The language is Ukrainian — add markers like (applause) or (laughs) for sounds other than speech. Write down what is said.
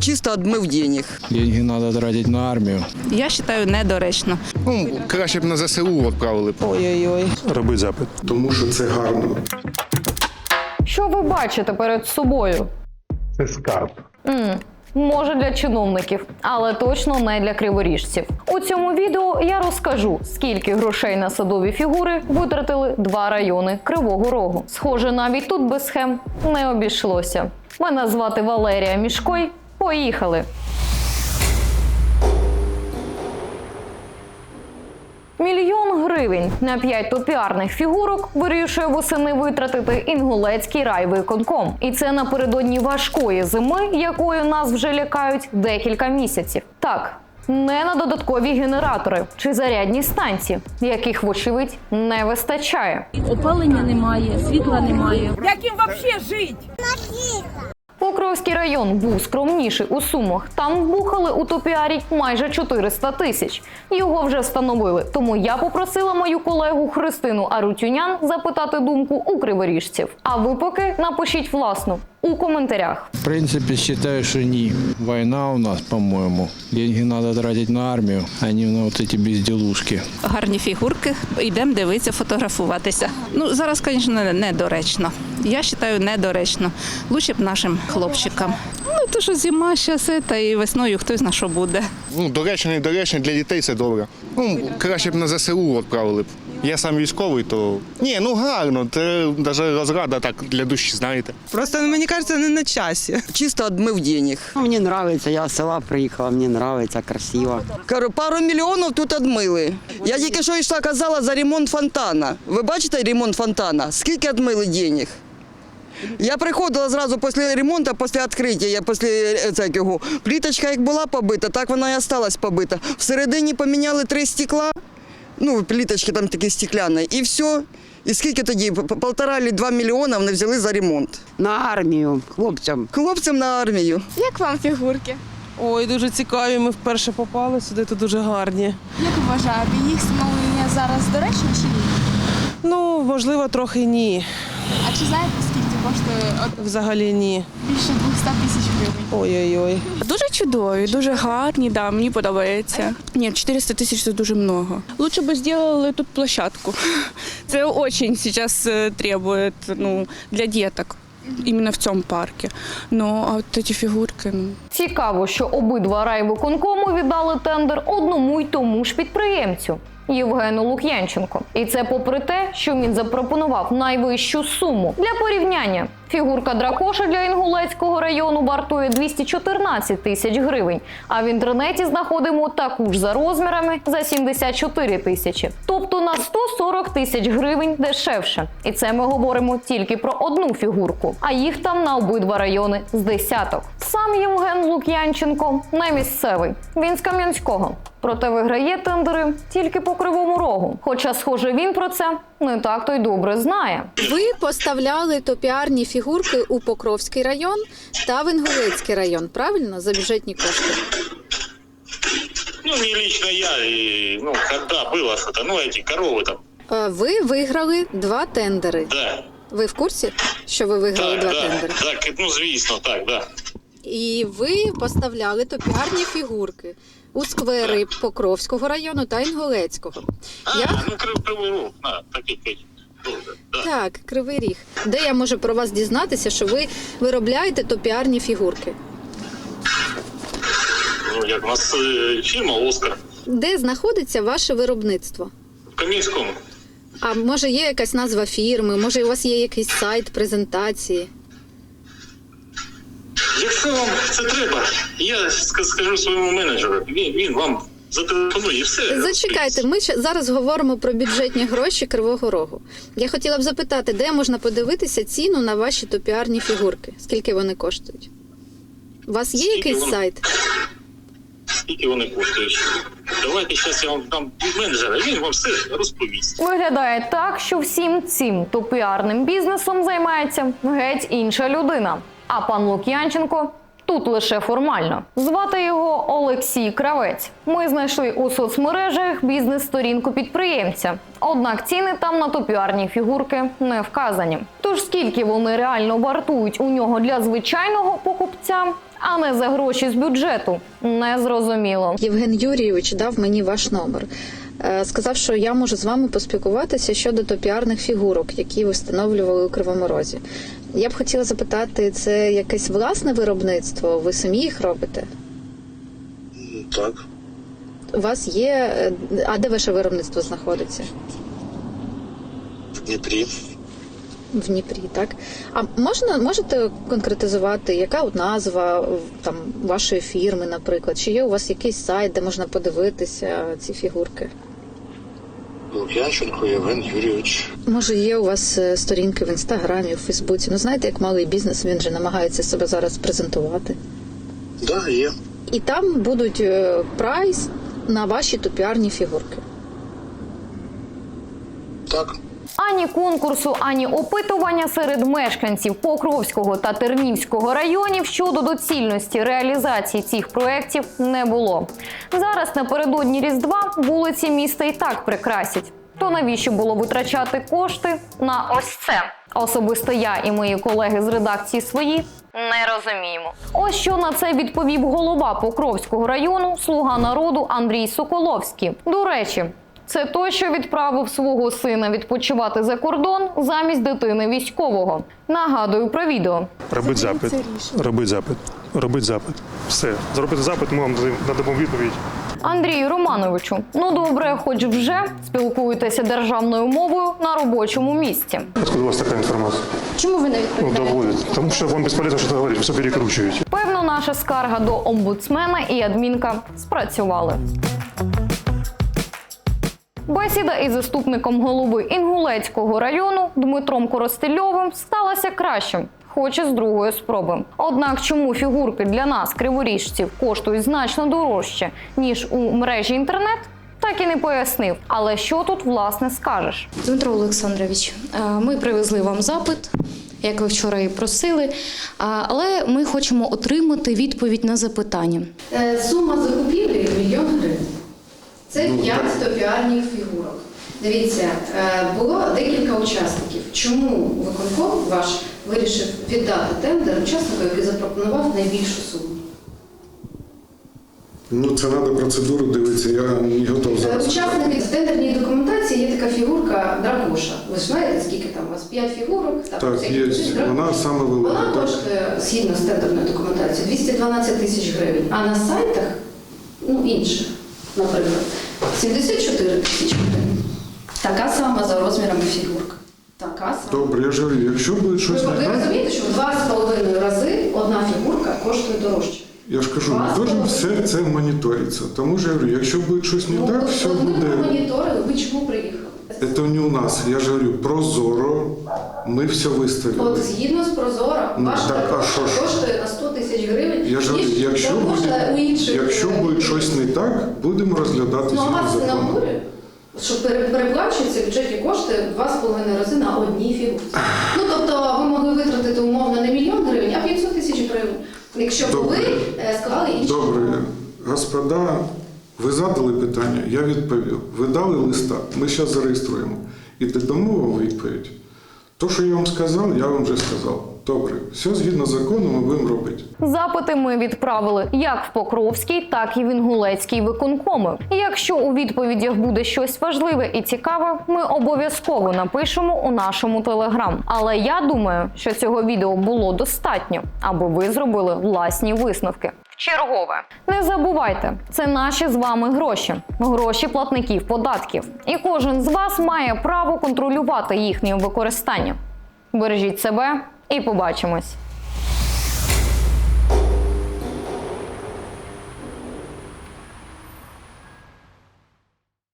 Чисто отмыв денег. Деньги надо тратить на армию. Я вважаю недоречно. Ну, краще б на ЗСУ відправили. Ой-ой-ой. робить запит. Тому що це гарно. Що ви бачите перед собою? Це скарб. м Може для чиновників, але точно не для криворіжців. У цьому відео я розкажу, скільки грошей на садові фігури витратили два райони Кривого Рогу. Схоже, навіть тут без схем не обійшлося. Мене звати Валерія Мішкой. Поїхали. Мільйон гривень на п'ять топіарних фігурок вирішує восени витратити інгулецький райвиконком. І це напередодні важкої зими, якою нас вже лякають декілька місяців. Так. Не на додаткові генератори чи зарядні станції, яких, вочевидь, не вистачає. Опалення немає, світла немає. Як їм взагалі жити? Покровський район був скромніший у сумах. Там вбухали у топіарі майже 400 тисяч. Його вже встановили. Тому я попросила мою колегу Христину Арутюнян запитати думку у криворіжців. А ви поки напишіть власну у коментарях. В принципе, считаю, что не. Война у нас, по-моему. Деньги надо тратить на армию, а не на вот эти безделушки. Гарні фігурки, йдемо дивитися, фотографуватися. Ну зараз, звісно, недоречно. Я вважаю недоречно. Лучше б нашим хлопчикам. Ну то що зима зараз та і весною хтось на що буде. Ну, доречно, не доречно, для дітей це добре. Ну, краще б на ЗСУ відправили б. Я сам військовий, то. Ні, ну гарно, це навіть розрада так для душі, знаєте. Просто ну, мені кажется, не на часі. Чисто отмыв денег. Мені нравится, я з села приїхала, мені нравится, красиво. Кажу, пару мільйонів тут отмили. Я тільки що йшла казала за ремонт фонтана. Ви бачите ремонт фонтана? Скільки отмили денег? Я приходила зразу після ремонту, після відкриття, я після е, це, його, пліточка як була побита, так вона і осталась побита. Всередині поміняли три стекла, ну, пліточки там такі стекляні, і все. І скільки тоді? Полтора чи два мільйона вони взяли за ремонт. На армію, хлопцям. Хлопцям на армію. Як вам фігурки? Ой, дуже цікаві. Ми вперше попали сюди, тут дуже гарні. Як вважаєте, їх встановлення зараз доречно чи ні? Ну, можливо, трохи ні. А чи знаєте, коштує Взагалі ні. більше 200 тисяч гривень? Ой-ой-ой. Дуже чудові, дуже гарні, да, мені подобається. Ні, 400 тисяч це дуже много. Лучше би зробили тут площадку. (laughs) Це дуже зараз требует ну, для діток. Іменно в цьому парку. Ну, а от ці фігурки, ну. Цікаво, що обидва райвиконкому віддали тендер одному й тому ж підприємцю. Євгену Лук'янченко. І це попри те, що він запропонував найвищу суму. Для порівняння, фігурка дракоша для Інгулецького району вартує 214 тисяч гривень, а в інтернеті знаходимо таку ж за розмірами за 74 тисячі. Тобто на 140 тисяч гривень дешевше. І це ми говоримо тільки про одну фігурку, а їх там на обидва райони з десяток. Сам Євген Лук'янченко не місцевий. Він з Кам'янського. Проте виграє тендери тільки по кривому рогу. Хоча, схоже, він про це не так то й добре знає. Ви поставляли топіарні фігурки у Покровський район та в Інгулецький район, правильно? За бюджетні кошти. Ну, не лично я, и, ну, когда было что-то, ну, эти коровы там, Е, Ви виграли два тендери. да. Ви в курсі, що ви виграли Так, два да, тендери? так, ну, звісно, так, да. І ви поставляли топіарні фігурки у сквери Покровського району та Інгулецького. А, Я ну, крив, кривий рух, на, такий, такий. Да. так, Кривий Ріг. Де я можу про вас дізнатися, що ви виробляєте топіарні фігурки? Ну, як у нас е, фірма «Оскар» Де знаходиться ваше виробництво? в Кам'янському. А може є якась назва фірми, може у вас є якийсь сайт презентації? Якщо вам це треба, я ска- скажу своєму менеджеру, він, він вам зателефонує все. Зачекайте, ми ще зараз говоримо про бюджетні гроші Кривого Рогу. Я хотіла б запитати, де можна подивитися ціну на ваші топіарні фігурки? Скільки вони коштують? У вас є Скільки якийсь вони? сайт? Скільки вони коштують? Давайте зараз я вам дам менеджера, він вам все розповість. Виглядає так, що всім цим топіарним бізнесом займається геть інша людина. А пан Лук'янченко тут лише формально. Звати його Олексій Кравець. Ми знайшли у соцмережах бізнес-сторінку підприємця. Однак ціни там на топіарні фігурки не вказані. Тож скільки вони реально вартують у нього для звичайного покупця, а не за гроші з бюджету. Незрозуміло. Євген Юрійович дав мені ваш номер. Е, Сказав, що я можу з вами поспілкуватися щодо топіарних фігурок, які ви встановлювали у Кривому Розі. Я б хотіла запитати, це якесь власне виробництво? Ви самі їх робите? Так. У вас є. е, А де ваше виробництво знаходиться? В Дніпрі. В Дніпрі, так? А можна можете конкретизувати, яка от назва там вашої фірми, наприклад? Чи є у вас якийсь сайт, де можна подивитися ці фігурки? Лук'янченко Євген Юрійович. Може, є у вас е, сторінки в інстаграмі, в Фейсбуці? Ну знаєте, як малий бізнес він же намагається себе зараз презентувати. Да, є. І там будуть е, прайс на ваші топіарні фігурки. Так. Ані конкурсу, ані опитування серед мешканців Покровського та Тернівського районів щодо доцільності реалізації цих проєктів не було. Зараз напередодні Різдва вулиці міста і так прикрасять. То навіщо було витрачати кошти на ось це? Особисто я і мої колеги з редакції свої не розуміємо. Ось що на це відповів голова Покровського району, слуга народу Андрій Соколовський. До речі, це той, що відправив свого сина відпочивати за кордон замість дитини військового. Нагадую про відео. Робить запит. Робить запит. Робить запит. Все. Зробити запит, ми вам надамо відповідь. Андрію Романовичу, ну добре, хоч вже спілкуєтеся державною мовою на робочому місці. Откуда у вас така інформація? Чому ви не Ну, відповідаєте? доводить. Тому що вам безполезно щось говорити, все перекручують. Певно, наша скарга до омбудсмена і адмінка спрацювали. Бесіда із заступником голови Інгулецького району Дмитром Коростельовим сталася кращим, хоч і з другої спроби. Однак, чому фігурки для нас, криворіжців, коштують значно дорожче ніж у мережі інтернет, так і не пояснив. Але що тут власне скажеш? Дмитро Олександрович, е, ми привезли вам запит, як ви вчора і просили, але ми хочемо отримати відповідь на запитання. Е, Сума закупівлі мільйон. Це Ну, 5 топіарних фігурок. Дивіться, е, було декілька учасників. Чому виконком ваш вирішив віддати тендер учаснику, який запропонував найбільшу суму? Ну, це треба процедуру дивитися, я не готов Е, Учасники в тендерній документації є така фігурка дракоша. Ви ж знаєте, скільки там у вас? 5 фігурок? Там Так, є. Вона саме велика. Вона так. коштує згідно з тендерною документацією 212 тисяч гривень. А на сайтах, ну інших, наприклад, 74 тисячі гривень. Така сама за розмірами фігурка. Така сама. Добре, я ж говорю, якщо буде Ви, щось не ви так, розумієте, що в два з половиною рази одна фігурка коштує дорожче. я ж кажу, ми можемо все це моніториться. Тому ж я говорю, якщо буде щось не Ну, так, все от ми буде. ви чому приїхали? Це не у нас. Я ж говорю, прозоро, ми все виставили. От згідно з Прозоро, Ну, ваш так, а що ж? коштує на 100 тисяч гривень, Я ж говорю, ніж якщо дракоша буде, у інших. якщо е, буде щось не так, будемо розглядати Ну, а згідно вас не закону. обурює? Що пере- переплачуються бюджетні кошти в два з половиною рази на одній фігурці. Ну, тобто ви могли витратити умовно не мільйон гривень, а 500 тисяч гривень. Якщо б ви Добре. е, склали інші. Добре, господа, ви задали питання, я відповів. Ви дали листа, ми зараз зареєструємо. І дамо вам відповідь. То, що я вам сказав, я вам вже сказав. Добре, все згідно закону ми будемо робити. Запити ми відправили як в Покровський, так і в Інгулецький виконкоми. Якщо у відповідях буде щось важливе і цікаве, ми обов'язково напишемо у нашому телеграм. Але я думаю, що цього відео було достатньо, аби ви зробили власні висновки. Чергове, не забувайте, це наші з вами гроші, гроші платників податків, і кожен з вас має право контролювати їхнє використання. Бережіть себе і побачимось.